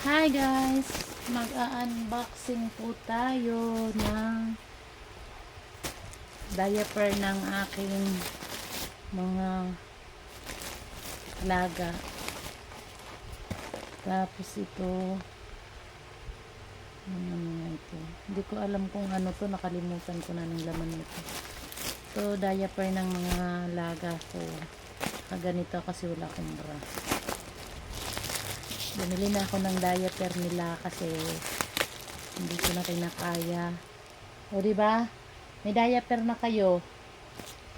Hi guys! Mag-unboxing po tayo ng diaper ng aking mga alaga. Tapos ito ano nga ito? Hindi ko alam kung ano to, nakalimutan ko na ng laman nito. Ito diaper ng mga alaga ko. Kaganito kasi wala akong bra. Bumili na ako ng diaper nila kasi hindi ko na kinakaya. O ba? May diaper na kayo.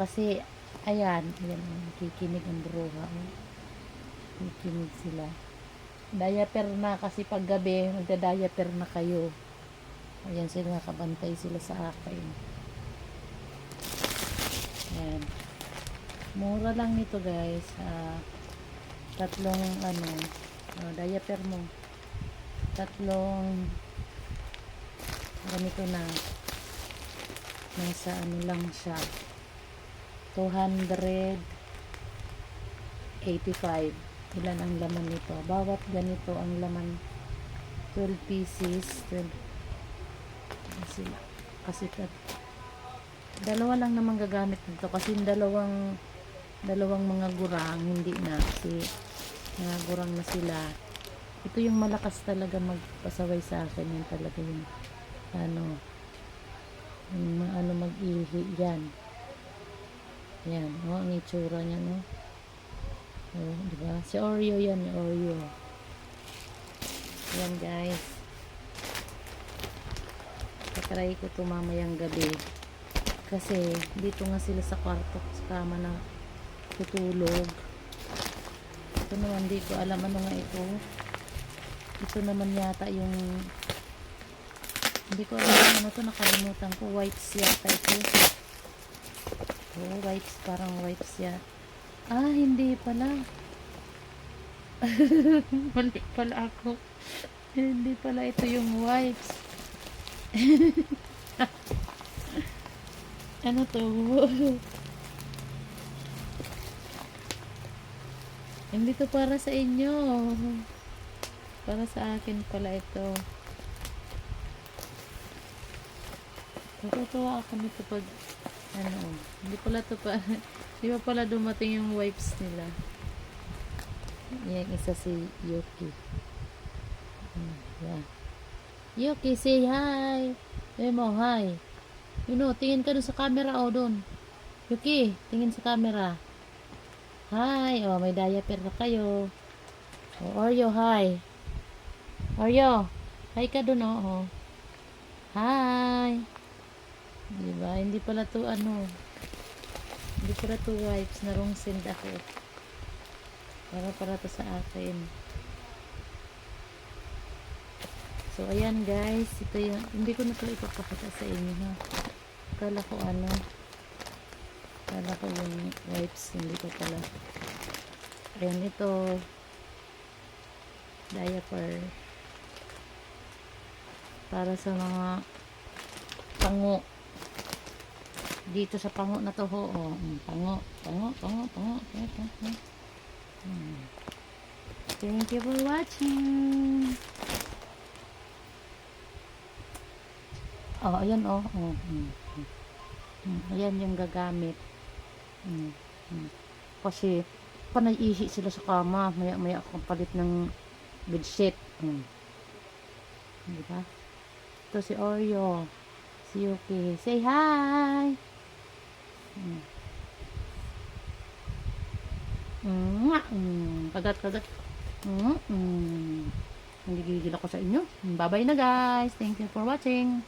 Kasi ayan, ayan, nakikinig ang bruha. oh. Nakikinig sila. Diaper na kasi pag gabi, magda-diaper na kayo. Ayan sila, nakabantay sila sa akin. Ayan. Mura lang nito guys. Ah, tatlong ano, oh, diaper mo. Tatlong ganito na. Nasa ano lang siya. 285. Ilan ang laman nito? Bawat ganito ang laman 12 pieces. 12 Ano sila. Kasi dalawa lang naman gagamit nito kasi dalawang dalawang mga gurang hindi na kasi mga gurang na sila. Ito yung malakas talaga magpasaway sa akin. Yan talaga yung ano yung ano mag-ihi. Yan. Yan oh, ang itsura niya no? Oh, di ba? Si Oreo yan yung Oreo. Yan guys. Tatry ko to mamayang gabi. Kasi dito nga sila sa kwarto sa kama na tutulog ito naman di ko alam ano nga ito. Ito naman yata yung hindi ko alam ano to nakalimutan ko. Wipes yata ito. Oh wipes parang wipes ya. Ah hindi pala. Mali pala ako. Hindi pala ito yung wipes ano to hindi to para sa inyo. Para sa akin pala ito. Natutuwa ako nito pag ano hindi pala to pa di pa pala dumating yung wipes nila? Yan isa si Yuki. Hmm, Yuki say hi. Say mo hi. You know tingin ka dun sa camera o dun. Yuki tingin sa camera hi oh may diaper na kayo oh, Oreo hi Oreo hi ka dun oh, oh. hi Diba? Hindi pala to ano. Hindi pala to wipes na wrong send ako. Para para to sa akin. So, ayan guys. Ito yung, hindi ko na to ipapakita sa inyo ha. Kala ko ano. Kala ko yung wipes. Hindi ko pala. Ayan ito. Diaper. Para sa mga pango dito sa pango na to ho oh. Mm, pango pango pango pango pango, pango. Hmm. thank you for watching oh ayan oh, oh. Mm. Mm. ayan yung gagamit mm. Mm. kasi panay ihi sila sa kama maya maya akong palit ng bedsheet mm. diba ito si Oreo si Yuki say hi Mm. Mwah! Mm. Kagat, kagat. Mm. Mm. Nagigigil ako sa inyo. Bye-bye na guys. Thank you for watching.